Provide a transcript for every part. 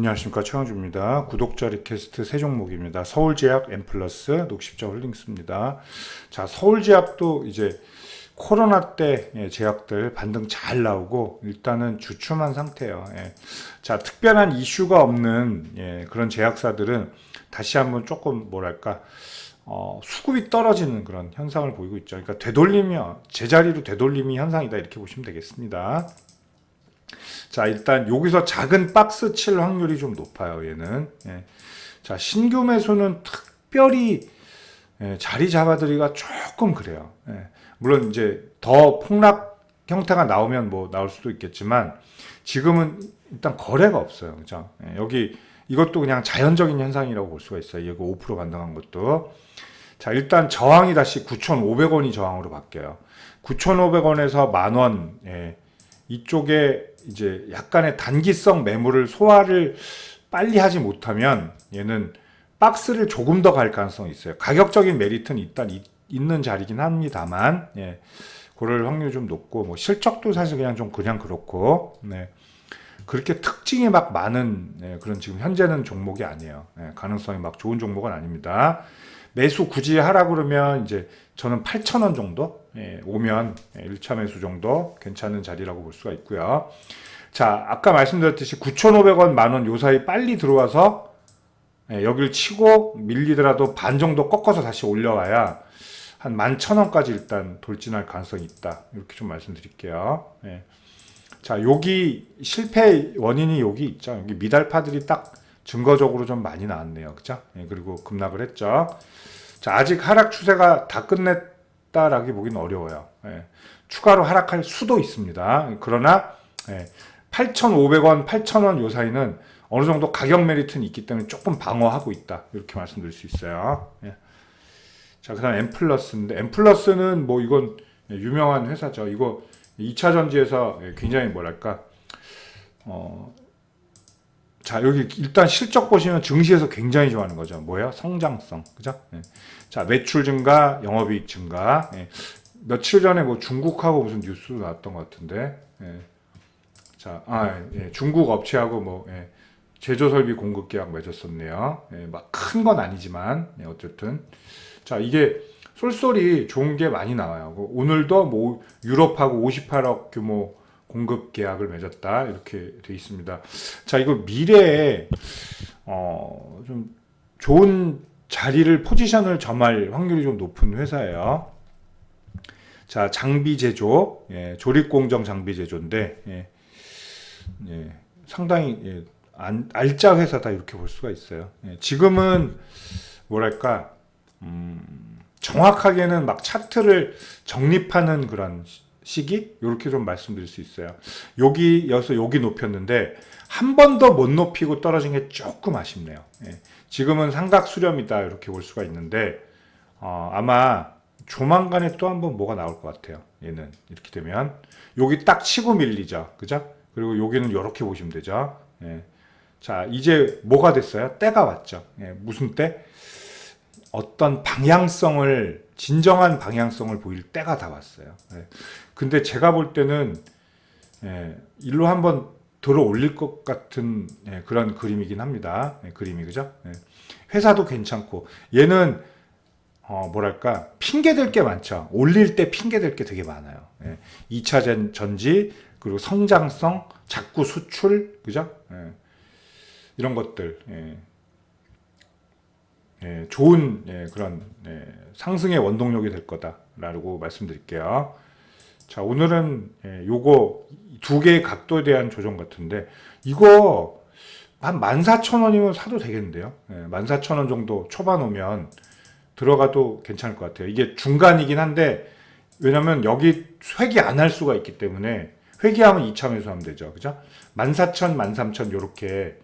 안녕하십니까 최영주입니다. 구독자 리퀘스트 세 종목입니다. 서울제약, 엠플러스, 녹십자 홀딩스입니다. 자 서울제약도 이제 코로나 때 예, 제약들 반등 잘 나오고 일단은 주춤한 상태예요. 예. 자 특별한 이슈가 없는 예, 그런 제약사들은 다시 한번 조금 뭐랄까 어, 수급이 떨어지는 그런 현상을 보이고 있죠. 그러니까 되돌리며 제자리로 되돌림이 현상이다 이렇게 보시면 되겠습니다. 자, 일단 여기서 작은 박스 칠 확률이 좀 높아요, 얘는. 예. 자, 신규 매수는 특별히 예, 자리 잡아들기가 조금 그래요. 예. 물론 이제 더 폭락 형태가 나오면 뭐 나올 수도 있겠지만 지금은 일단 거래가 없어요. 그죠? 예, 여기 이것도 그냥 자연적인 현상이라고 볼 수가 있어요. 이거 5% 반등한 것도. 자, 일단 저항이 다시 9,500원이 저항으로 바뀌어요. 9,500원에서 만원, 예, 이쪽에 이제 약간의 단기성 매물을 소화를 빨리 하지 못하면 얘는 박스를 조금 더 갈 가능성이 있어요. 가격적인 메리트는 일단 이- 있는 자리긴 합니다만, 예, 그럴 확률이 좀 높고, 뭐 실적도 사실 그냥 좀 그냥 그렇고, 네. 그렇게 특징이 막 많은 예, 그런 지금 현재는 종목이 아니에요. 예, 가능성이 막 좋은 종목은 아닙니다. 매수 굳이 하라 그러면 이제 저는 8,000원 정도 예, 오면 예, 1차 매수 정도 괜찮은 자리라고 볼 수가 있고요. 자, 아까 말씀드렸듯이 9,500원 만원 요 사이 빨리 들어와서 예, 여기를 치고 밀리더라도 반 정도 꺾어서 다시 올려와야 한 11,000원까지 일단 돌진할 가능성이 있다. 이렇게 좀 말씀드릴게요. 예. 자, 여기 실패 원인이 여기 있죠. 여기 미달파들이 딱 증거적으로 좀 많이 나왔네요. 그죠? 예, 그리고 급락을 했죠. 자, 아직 하락 추세가 다 끝냈다라기 보기는 어려워요. 예, 추가로 하락할 수도 있습니다. 그러나 예, 8,500원, 8,000원 요 사이는 어느 정도 가격 메리트는 있기 때문에 조금 방어하고 있다. 이렇게 말씀드릴 수 있어요. 예. 자, 그 다음 M 플러스인데 M 플러스는 뭐 이건 유명한 회사죠. 이거 2차 전지에서 굉장히 뭐랄까 어, 자 여기 일단 실적 보시면 증시에서 굉장히 좋아하는 거죠. 뭐야? 성장성, 그죠? 예. 자 매출 증가, 영업이익 증가. 예. 며칠 전에 뭐 중국하고 무슨 뉴스 나왔던 것 같은데. 예. 자, 아, 예. 중국 업체하고 뭐 예. 제조 설비 공급 계약 맺었었네요. 예. 막큰 건 아니지만 예. 어쨌든 자 이게 쏠쏠이 좋은 게 많이 나와요. 그 오늘도 뭐 유럽하고 58억 규모 공급 계약을 맺었다 이렇게 돼 있습니다. 자 이거 미래에 어, 좀 좋은 자리를 포지션을 점할 확률이 좀 높은 회사예요. 자 장비 제조, 예, 조립 공정 장비 제조인데 예, 예, 상당히 예, 안, 알짜 회사다 이렇게 볼 수가 있어요. 예, 지금은 뭐랄까 음, 정확하게는 막 차트를 정립하는 그런 시- 시기 이렇게 좀 말씀드릴 수 있어요. 여기 여기서 여기 높였는데 한 번 더 못 높이고 떨어진 게 조금 아쉽네요. 예. 지금은 삼각 수렴이다 이렇게 볼 수가 있는데 어, 아마 조만간에 또 한 번 뭐가 나올 것 같아요. 얘는 이렇게 되면 여기 딱 치고 밀리죠, 그죠? 그리고 여기는 이렇게 보시면 되죠. 예. 자 이제 뭐가 됐어요? 때가 왔죠. 예, 무슨 때? 어떤 방향성을 진정한 방향성을 보일 때가 다 왔어요. 예. 근데 제가 볼 때는 예, 일로 한번 들어 올릴 것 같은 예, 그런 그림이긴 합니다. 예, 그림이 그죠? 예. 회사도 괜찮고 얘는 어, 뭐랄까 핑계 될 게 많죠. 올릴 때 핑계 될 게 되게 많아요. 예. 2차 전, 전지 그리고 성장성, 자꾸 수출 그죠? 예. 이런 것들 예. 예, 좋은 예, 그런 예, 상승의 원동력이 될 거다라고 말씀드릴게요. 자 오늘은 예, 요거 두 개의 각도에 대한 조정 같은데 이거 한 14,000원이면 사도 되겠는데요. 예, 14,000원 정도 초반 오면 들어가도 괜찮을 것 같아요. 이게 중간이긴 한데 왜냐면 여기 회귀 안 할 수가 있기 때문에 회귀하면 2차 매수하면 되죠. 그죠? 14,000, 13,000 요렇게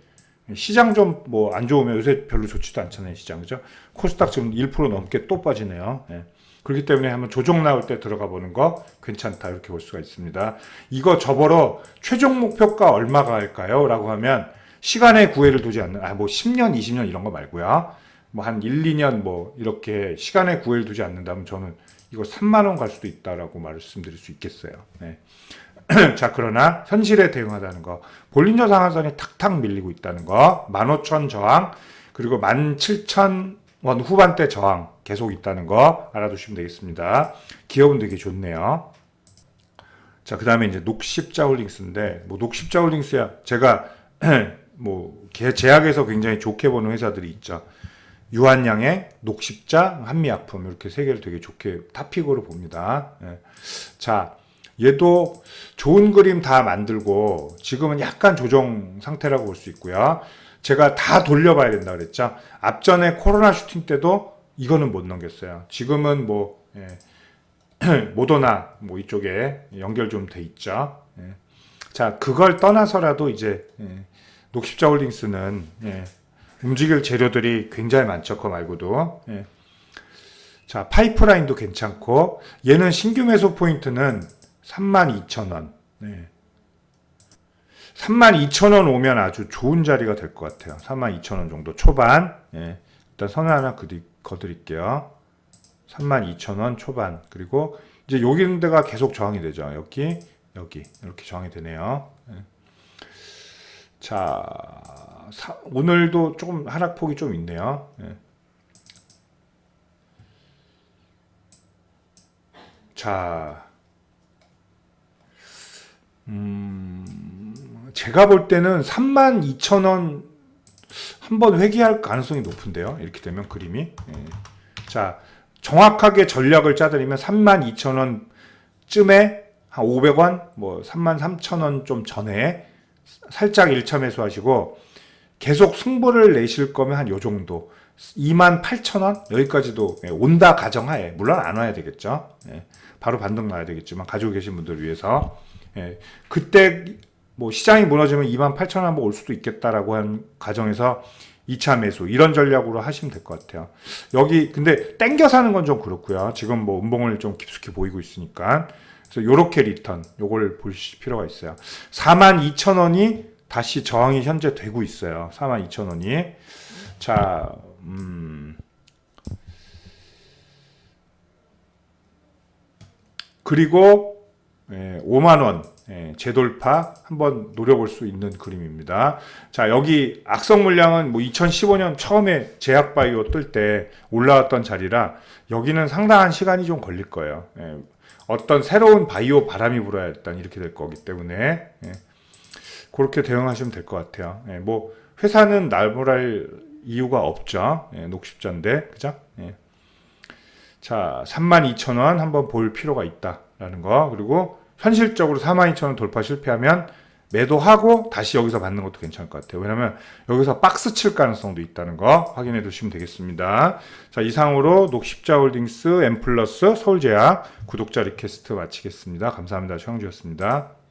시장 좀 뭐 안 좋으면 요새 별로 좋지도 않잖아요 시장. 그죠? 코스닥 지금 1% 넘게 또 빠지네요. 예. 그렇기 때문에 한번 조정 나올 때 들어가 보는 거 괜찮다 이렇게 볼 수가 있습니다. 이거 저버러 최종 목표가 얼마가 할까요? 라고 하면 시간의 구애를 두지 않는 아 뭐 10년 20년 이런 거 말고요. 뭐 한 1, 2년 뭐 이렇게 시간의 구애를 두지 않는다면 저는 이거 3만 원 갈 수도 있다라고 말씀드릴 수 있겠어요. 예. 자, 그러나 현실에 대응하다는 거. 볼린저 상한선이 탁탁 밀리고 있다는 거. 15,000 저항, 그리고 17,000원 후반대 저항 계속 있다는 거 알아두시면 되겠습니다. 기업은 되게 좋네요. 자, 그 다음에 이제 녹십자 홀딩스인데, 뭐 녹십자 홀딩스야 제가 뭐 개- 제약에서 굉장히 좋게 보는 회사들이 있죠. 유한양의 녹십자, 한미약품 이렇게 세 개를 되게 좋게 탑픽으로 봅니다. 예. 자, 얘도 좋은 그림 다 만들고 지금은 약간 조정 상태라고 볼 수 있고요. 제가 다 돌려봐야 된다 그랬죠. 앞전에 코로나 슈팅 때도 이거는 못 넘겼어요. 지금은 뭐 예. 모더나 뭐 이쪽에 연결 좀 돼 있죠. 예. 자, 그걸 떠나서라도 이제 예. 녹십자 홀딩스는 예. 움직일 재료들이 굉장히 많죠. 그거 말고도. 예. 자, 파이프라인도 괜찮고 얘는 신규 매수 포인트는 32,000원. 네. 32,000원 오면 아주 좋은 자리가 될 것 같아요. 32,000원 정도 초반. 예. 일단 선을 하나 그리, 거드릴게요. 32,000원 초반. 그리고 이제 여기 있는 데가 계속 저항이 되죠. 여기, 여기. 이렇게 저항이 되네요. 예. 자, 사- 오늘도 조금 하락폭이 좀 있네요. 예. 자, 음, 제가 볼 때는 32,000원 한번 회귀할 가능성이 높은데요. 이렇게 되면 그림이. 예. 자, 정확하게 전략을 짜드리면 32,000원쯤에 한 500원, 뭐 33,000원 좀 전에 살짝 1차 매수하시고 계속 승부를 내실 거면 한 요 정도. 28,000원 여기까지도 예, 온다 가정하에 물론 안 와야 되겠죠. 예, 바로 반등 나야 되겠지만 가지고 계신 분들을 위해서 예, 그때 뭐 시장이 무너지면 28,000원 한번 올 수도 있겠다라고 한 가정에서 2차 매수 이런 전략으로 하시면 될 것 같아요. 여기 근데 땡겨 사는 건 좀 그렇고요. 지금 뭐 음봉을 좀 깊숙이 보이고 있으니까 그래서 요렇게 리턴 요걸 보실 필요가 있어요. 42,000원이 다시 저항이 현재 되고 있어요. 42,000원이 자, 음. 그리고 예, 5만 원 예, 재돌파 한번 노려볼 수 있는 그림입니다. 자 여기 악성 물량은 뭐 2015년 처음에 제약바이오 뜰 때 올라왔던 자리라 여기는 상당한 시간이 좀 걸릴 거예요. 예, 어떤 새로운 바이오 바람이 불어야 일단 이렇게 될 거기 때문에 예, 그렇게 대응하시면 될 것 같아요. 예, 뭐 회사는 날벌할 이유가 없죠. 예, 녹십자인데 그죠? 예. 자, 32,000원 한번 볼 필요가 있다 라는 거. 그리고 현실적으로 42,000원 돌파 실패하면 매도하고 다시 여기서 받는 것도 괜찮을 것 같아요. 왜냐면 여기서 박스 칠 가능성도 있다는 거 확인해 두시면 되겠습니다. 자, 이상으로 녹십자 홀딩스, 엠플러스, 서울제약 구독자 리퀘스트 마치겠습니다. 감사합니다. 최영주였습니다.